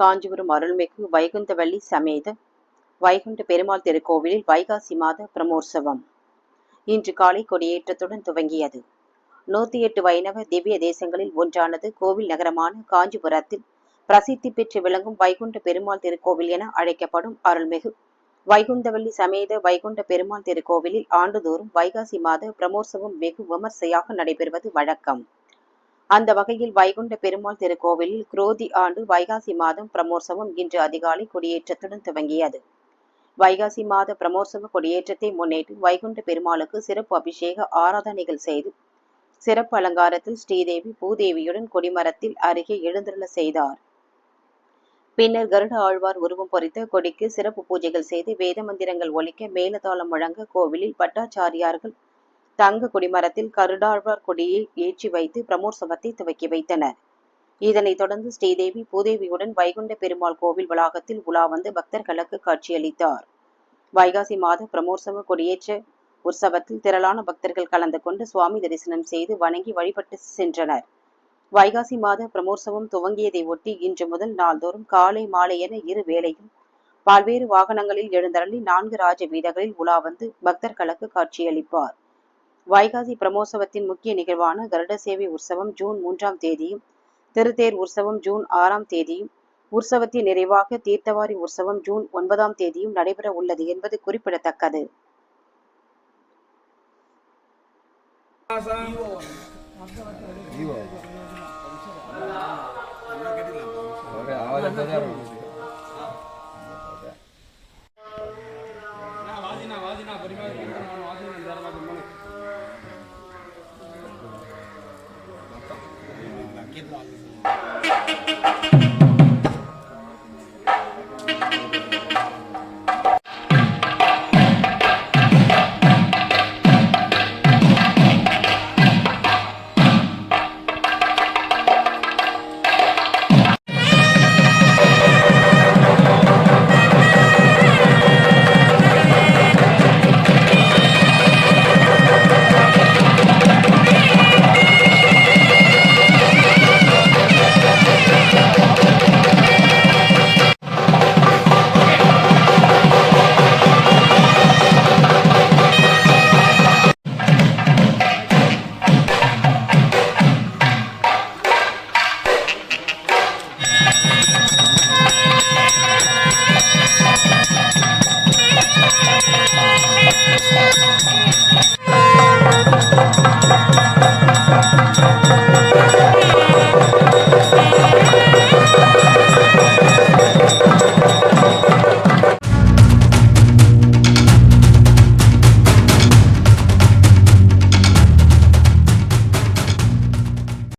காஞ்சிபுரம் அருள்மிகு வைகுந்தவள்ளி சமேத வைகுண்ட பெருமாள் திருக்கோவிலில் வைகாசி மாத பிரமோற்சவம். இன்று காலை கொடியேற்றத்துடன் துவங்கியது. நூத்தி எட்டு வைணவ திவ்ய தேசங்களில் ஒன்றானது கோவில் நகரமான காஞ்சிபுரத்தில் பிரசித்தி பெற்று விளங்கும் வைகுண்ட பெருமாள் திருக்கோவில் என அழைக்கப்படும் அருள்மிகு வைகுந்தவல்லி சமேத வைகுண்ட பெருமாள் திருக்கோவிலில் ஆண்டுதோறும் வைகாசி மாத பிரமோற்சவம் வெகு விமர்சையாக நடைபெறுவது வழக்கம். அந்த வகையில் வைகுண்ட பெருமாள் திருக்கோவிலில் குரோதி ஆண்டு வைகாசி மாதம் பிரமோற்சவம் இன்று அதிகாலை கொடியேற்றத்துடன் துவங்கியது. வைகாசி மாத பிரமோற்சவ கொடியேற்றத்தை முன்னிட்டு வைகுண்ட பெருமாளுக்கு சிறப்பு அபிஷேக ஆராதனைகள் செய்து சிறப்பு அலங்காரத்தில் ஸ்ரீதேவி பூதேவியுடன் கொடிமரத்தில் அருகே எழுந்தருள செய்தார். பின்னர் கருட ஆழ்வார் உருவம் பொறித்த கொடிக்கு சிறப்பு பூஜைகள் செய்து வேத மந்திரங்கள் ஒலிக்க மேலதாளம் வழங்க கோவிலில் பட்டாச்சாரியார்கள் தங்க கொடிமரத்தில் கருடாழ்வார் கொடியை ஏற்றி வைத்து பிரமோற்சவத்தை துவக்கி வைத்தனர். இதனைத் தொடர்ந்து ஸ்ரீதேவி பூதேவியுடன் வைகுண்ட பெருமாள் கோவில் வளாகத்தில் உலா வந்து பக்தர்களுக்கு காட்சியளித்தார். வைகாசி மாத பிரமோற்சவ கொடியேற்ற உற்சவத்தில் திரளான பக்தர்கள் கலந்து கொண்டு சுவாமி தரிசனம் செய்து வணங்கி வழிபட்டு சென்றனர். வைகாசி மாத பிரமோற்சவம் துவங்கியதை ஒட்டி இன்று முதல் நாள்தோறும் காலை மாலை என இரு வேளையும் பல்வேறு வாகனங்களில் எழுந்தருளி நான்கு ராஜ வீதங்களில் உலா வந்து பக்தர்களுக்கு காட்சியளிப்பார். வைகாசி பிரமோற்சவத்தின் முக்கிய நிகழ்வான கருட சேவை உற்சவம் ஜூன் மூன்றாம் தேதியும் திருத்தேர் உற்சவம் ஜூன் ஆறாம் தேதியும் உற்சவத்தின் நிறைவாக தீர்த்தவாரி உற்சவம் ஜூன் ஒன்பதாம் தேதியும் நடைபெற உள்ளது என்பது குறிப்பிடத்தக்கது வாதினா வாதினா பரிமாறி aqui do lado.